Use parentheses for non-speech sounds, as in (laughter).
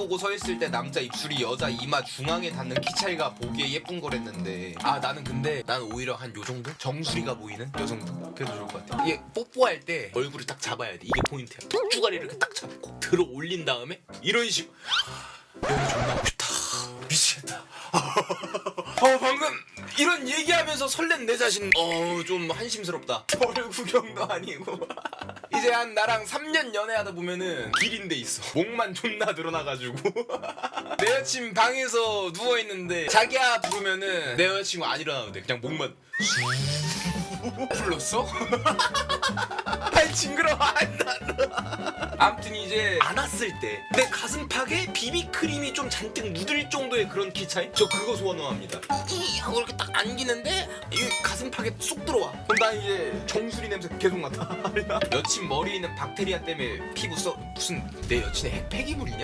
보고 서 있을 때 남자 입술이 여자 이마 중앙에 닿는 키 차이가 보기에 예쁜 거랬는데 아 나는 근데 난 오히려 한 요 정도 정수리가 보이는 여성분 그래도 좋을 것 같아. 이게 뽀뽀할 때 얼굴을 딱 잡아야 돼. 이게 포인트야. 턱주가리를 이렇게 딱 잡고 들어 올린 다음에 이런 식. 여기 존나 멋있다. 미치겠다. (laughs) 어 방금 이런 얘기하면서 설렌 내 자신 어 좀 한심스럽다. (laughs) 벌 구경도 아니고. (laughs) 이제 한 나랑 3년 연애하다 보면은 길인데 있어. 목만 존나 늘어나가지고. (laughs) 내 여친 방에서 누워 있는데 자기야 부르면은 내 여친구 안 일어나도 돼. 그냥 목만. 불렀어? 아이 징그러워. 아무튼 이제 안았을 때 내 가슴팍에 비비크림이 좀 잔뜩 묻을 정도의 그런 키 차이? 저 그거 소원합니다. 이 하고 이렇게 딱 안기는데 이 가슴팍에 쏙 들어와. 그럼 난 이제 정수리 냄새 계속 맡아. (laughs) 여친 머리에 있는 박테리아 때문에 피부 써 무슨 내 여친의 핵 폐기물이냐?